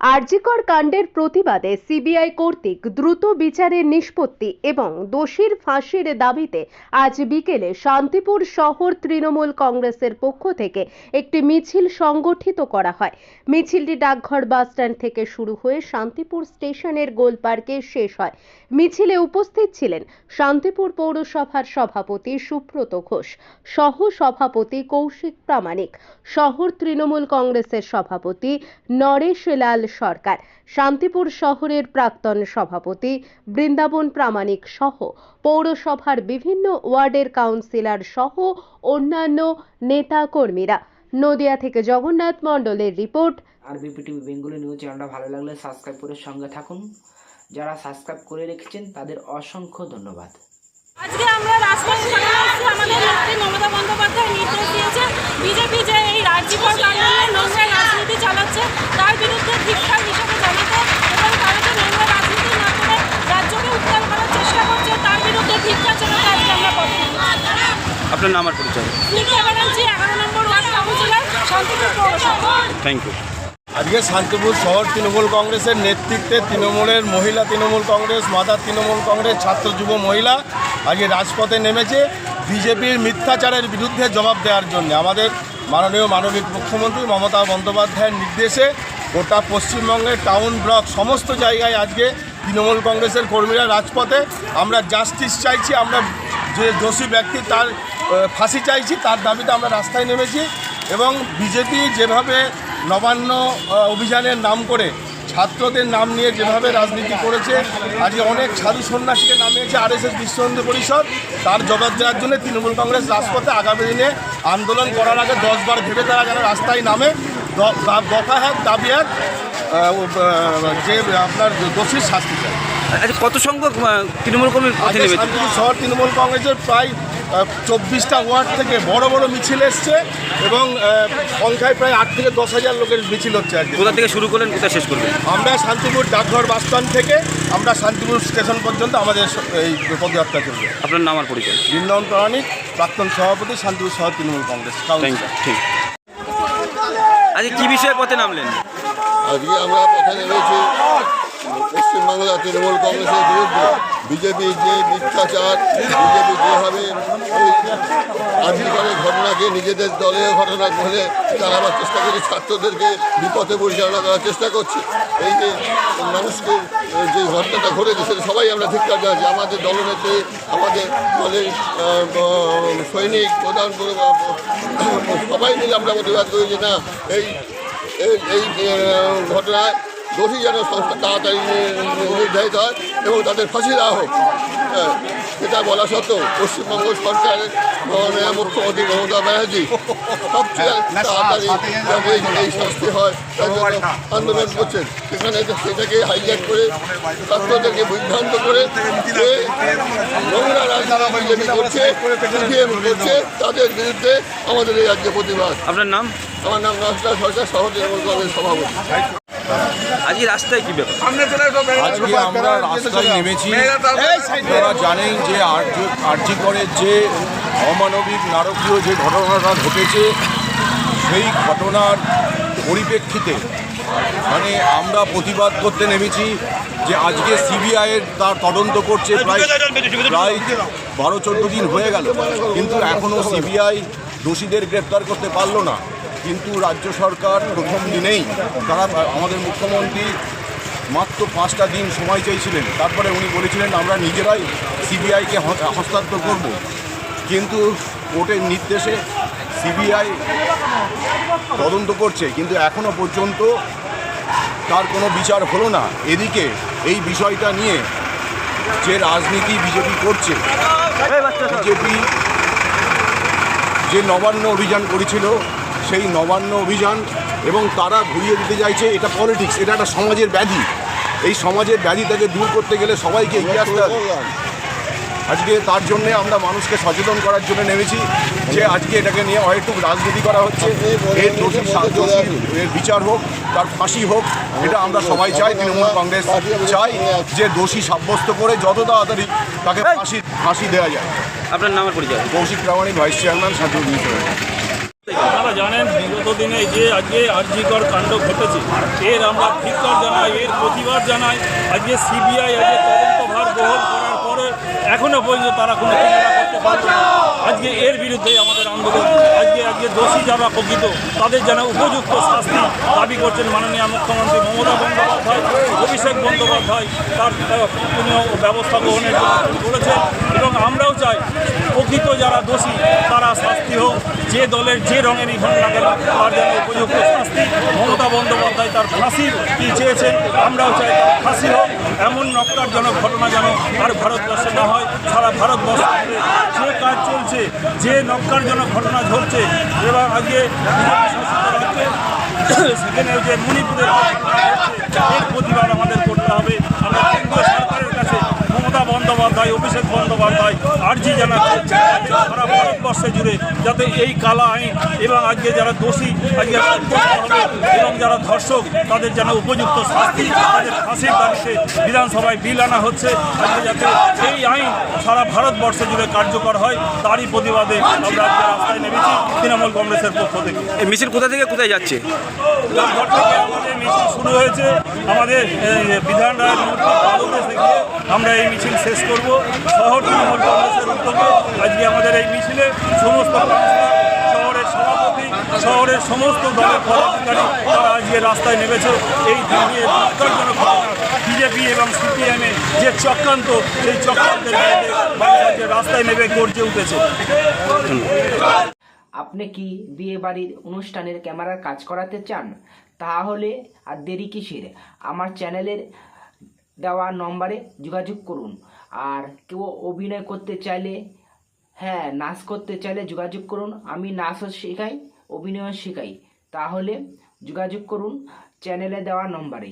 আরজিকর কাণ্ডের প্রতিবাদে সিবিআই কর্তৃক দ্রুত বিচারের নিষ্পত্তি এবং দোষীর ফাঁসির দাবিতে আজ বিকেলে শান্তিপুর শহর তৃণমূল কংগ্রেসের পক্ষ থেকে একটি মিছিল সংগঠিত করা হয়। মিছিলটি ডাকঘর বাসস্ট্যান্ড থেকে শুরু হয়ে শান্তিপুর স্টেশনের গোল পার্কে শেষ হয়। মিছিলে উপস্থিত ছিলেন শান্তিপুর পৌরসভার সভাপতি সুব্রত ঘোষ সহ সভাপতি কৌশিক প্রামাণিক, শহর তৃণমূল কংগ্রেসের সভাপতি নরেশ লাল সরকার। শান্তিপুর শহরের প্রাক্তন সভাপতি বৃন্দাবন প্রামাণিক সহ পৌরসভার বিভিন্ন ওয়ার্ডের কাউন্সিলর সহ অন্যান্য নেতা কর্মীরা নদিয়া থেকে জগন্নাথ মণ্ডলের রিপোর্ট। আর বিপিটিভি বেঙ্গলি নিউজ চ্যানেলটা ভালো লাগলে সাবস্ক্রাইব করে সঙ্গে থাকুন। যারা সাবস্ক্রাইব করে রেখেছেন তাদের অসংখ্য ধন্যবাদ। আজকে আমরা রাজপথে চলে আসছি আমাদের নেত্রী মমতা বন্দ্যোপাধ্যায় নির্দেশ দিয়েছে বিজেপি যে এই রাজ্যপাল কাণ্ডে নোংরা রাজনীতি চালাচ্ছে তার বিরুদ্ধে ধিক্ষার হিসেবে জানাতে এবং তারা যে নোংরা রাজনীতি না করে রাজ্যকে উত্তাল করার চেষ্টা করছে তার বিরুদ্ধে ধিক্ষার জানাতে আজকে আমরা পথে নেমেছি আপনার নাম আর পরিচয়? থ্যাংক ইউ আজকে শান্তিপুর শহর তৃণমূল কংগ্রেসের নেতৃত্বে তৃণমূলের মহিলা তৃণমূল কংগ্রেস মাদার তৃণমূল কংগ্রেস ছাত্র যুব মহিলা আজকে রাজপথে নেমেছে বিজেপির মিথ্যাচারের বিরুদ্ধে জবাব দেওয়ার জন্য। আমাদের মাননীয় মানবিক মুখ্যমন্ত্রী মমতা বন্দ্যোপাধ্যায়ের নির্দেশে গোটা পশ্চিমবঙ্গের টাউন ব্লক সমস্ত জায়গায় আজকে তৃণমূল কংগ্রেসের কর্মীরা রাজপথে। আমরা জাস্টিস চাইছি আমরা যে দোষী ব্যক্তি তার ফাঁসি চাইছি তার দাবিতে আমরা রাস্তায় নেমেছি এবং বিজেপি যেভাবে নবান্ন অভিযানের নাম করে ছাত্রদের নাম নিয়ে যেভাবে রাজনীতি করেছে আজকে অনেক সাধু সন্ন্যাসীকে নামিয়েছে আর এস বিশ্ব হিন্দু পরিষদ তার জবাব দেওয়ার জন্য তৃণমূল কংগ্রেস রাজপথে আগামী দিনে আন্দোলন করার আগে দশবার ভেবে তারা যেন রাস্তায় নামে। দফা এক দাবি আহ, যে আপনার দোষীর শাস্তি চায়। আচ্ছা কত সংখ্যক তৃণমূল কর্মী পথে নেমেছে? শহর তৃণমূল কংগ্রেসের প্রায় চব্বিশটা ওয়ার্ড থেকে বড় বড় মিছিল এসছে এবং সংখ্যায় প্রায় আট থেকে দশ হাজার লোকের মিছিল হচ্ছে আজকে। কোথা থেকে শুরু করলেন কোথায় শেষ করবেন আমরা শান্তিপুর ডাকঘর বাসস্ট্যান্ড থেকে আমরা শান্তিপুর স্টেশন পর্যন্ত আমাদের এই পদযাত্রা চলবে। আপনার নাম আর পরিচয়? বৃন্দাবন প্রামাণিক প্রাক্তন সভাপতি শান্তিপুর শহর Trinamool Congress. Thank councillor you ঠিক। আজকে কি বিষয়ে পথে নামলেন? আজকে আমরা পথে নেমেছি পশ্চিমবাংলা তৃণমূল কংগ্রেসের বিরুদ্ধে বিজেপির যে মিথ্যাচার, বিজেপি যেভাবে ওই ঘটনাকে নিজেদের দলীয় ঘটনা বলে চালাবার চেষ্টা করে ছাত্রদেরকে বিপথে পরিচালনা করার চেষ্টা করছে। এই যে মানুষকে যে ঘটনাটা ঘটেছে সেটা সবাই আমরা ধিক্কার জানাচ্ছি আমাদের দলনেত্রী, আমাদের দলের সৈনিক, প্রধান সবাই মিলে আমরা প্রতিবাদ করি যে না, এই- এই ঘটনায় দোষী যেন সংস্থা তাড়াতাড়ি নির্ধারিত হয় এবং তাদের ফাঁসি দেওয়া হোক। হ্যাঁ, এটা বলা সত্ত্বেও পশ্চিমবঙ্গ সরকারের মাননীয় মুখ্যমন্ত্রী মমতা ব্যানার্জি সবচেয়ে তাড়াতাড়ি এই- এই শাস্তি হয় তার জন্য আন্দোলন করছেন। সেখানে সেটাকে হাইজ্যাক করে ছাত্রদেরকে বিভ্রান্ত করে যে নোংরা রাজনীতি বিজেপি করছে সিপিএম করছে তাদের বিরুদ্ধে আমাদের এই রাজ্যে প্রতিবাদ। আপনার নাম? আমার নাম নজরুল সরকার তৃণমূল কংগ্রেস সভাপতি। আজকে রাস্তায় কি ব্যাপার? আজকে আমরা রাস্তায় নেমেছি। আপনারা জানেন যে আরজি- করের যে অমানবিক নারকীয় যে ঘটনাটা ঘটেছে সেই ঘটনার পরিপ্রেক্ষিতে মানে আমরা প্রতিবাদ করতে নেমেছি যে আজকে সিবিআইয়ের তার তদন্ত করছে। প্রায় প্রায় বারো চোদ্দ দিন হয়ে গেল। কিন্তু এখনও সিবিআই দোষীদের গ্রেপ্তার করতে পারল না। কিন্তু রাজ্য সরকার প্রথম দিনেই তারা আমাদের মুখ্যমন্ত্রী মাত্র পাঁচটা দিন সময় চেয়েছিলেন। তারপরে উনি বলেছিলেন আমরা নিজেরাই সিবিআইকে হস্তান্তর করব। কিন্তু কোর্টের নির্দেশে সিবিআই তদন্ত করছে কিন্তু এখনও পর্যন্ত তার কোনো বিচার হলো না। এদিকে এই বিষয়টা নিয়ে যে রাজনীতি বিজেপি করছে বিজেপি যে নবান্ন অভিযান করেছিল সেই নবান্ন অভিযান এবং তারা ঘুরিয়ে দিতে চাইছে এটা পলিটিক্স এটা একটা সমাজের ব্যাধি। এই সমাজের ব্যাধি থেকে দূর করতে গেলে সবাইকে এগিয়ে আসতে হবে। আজকে তার জন্যে আমরা মানুষকে সচেতন করার জন্য নেমেছি যে আজকে এটাকে নিয়ে হয়তো রাজনীতি করা হচ্ছে। এর দোষী এর বিচার হোক তার ফাঁসি হোক এটা আমরা সবাই চাই তৃণমূল কংগ্রেস চাই যে দোষী সাব্যস্ত করে যত তাড়াতাড়ি তাকে ফাঁসি ফাঁসি দেওয়া যায়। আপনার নাম আর পরিচয়? কৌশিক প্রামাণিক ভাইস চেয়ারম্যান সাজু আপনারা জানেন, বিগত দিনে যে আজকে আর্যিকর কাণ্ড ঘটেছে, এর আমরা ধিক্কার জানাই, এর প্রতিবাদ জানাই। আজকে সিবিআই আজকে তদন্তভার গ্রহণ করার পরে এখনও পর্যন্ত তারা কোনো করতে পারছে আজকে এর বিরুদ্ধে আমাদের আন্দোলন। আজকে আজকে দোষী যারা প্রকৃত, তাদের যেন উপযুক্ত শাস্তি দাবি করছেন মাননীয় মুখ্যমন্ত্রী মমতা বন্দ্যোপাধ্যায়, অভিষেক বন্দ্যোপাধ্যায়, তার কোনো ব্যবস্থা গ্রহণের তিনি এবং আমরাও চাই, প্রকৃত যারা দোষী, তারা শাস্তি হোক। যে দলের যে রঙেরই হোক না, তার যেন উপযুক্ত শাস্তি মমতা বন্দ্যোপাধ্যায় তার ফাঁসির কি চেয়েছেন। আমরাও চাই তার ফাঁসি হোক। এমন নক্কারজনক ঘটনা যেন আর ভারতবর্ষে না হয়, সারা ভারতবর্ষে যে কাজ চলছে, যে নক্কারজনক ঘটনা ঘটছে এবং আজকে সেখানে যে মণিপুরের প্রতিবাদ আমাদের করতে হবে আমরা কেন্দ্র সরকারের কাছে মমতা বন্দ্যোপাধ্যায় অভিষেক বন্দ্যোপাধ্যায় আর্জি জানাচ্ছে সারা ভারতবর্ষে জুড়ে যাতে এই কালা আইন এবং আজকে যারা দোষী আজকে এবং যারা ধর্ষক তাদের যেন উপযুক্ত শাস্তি তাদের ফাঁসির দাবিতে বিধানসভায় বিল আনা হচ্ছে। আজকে যাতে এই আইন সারা ভারতবর্ষে জুড়ে কার্যকর হয় তারই প্রতিবাদে আমরা আজকে রাস্তায় নেমেছি তৃণমূল কংগ্রেসের পক্ষ থেকে। এই মিছিল কোথা থেকে কোথায় যাচ্ছে? রাজঘাট আমাদের মিছিল শুরু হয়েছে। আমাদের বিধান মূর্তি আমরা এই মিছিল শেষ করব। শহর তৃণমূল কংগ্রেসের উদ্যোগে আজকে আমাদের এই মিছিলে সমস্ত শহরের সভাপতি, শহরের সমস্ত দলের পদাধিকারী, তারা আজকে রাস্তায় নেমেছে। এই দিনে বিজেপি এবং সিপিএমে যে চক্রান্ত, সেই চক্রান্তের বিরুদ্ধে রাস্তায় নেমে গর্জে উঠেছে। আপনি কি বিয়ে বাড়ির অনুষ্ঠানের ক্যামেরার কাজ করাতে চান? তাহলে আর দেরি কিসের? আমার চ্যানেলের দেওয়া নম্বরে যোগাযোগ করুন। আর কেউ অভিনয় করতে চাইলে হ্যাঁ নাচ করতে চাইলে যোগাযোগ করুন। আমি নাচও শেখাই, অভিনয়ও শেখাই। তাহলে যোগাযোগ করুন চ্যানেলে দেওয়া নম্বরে।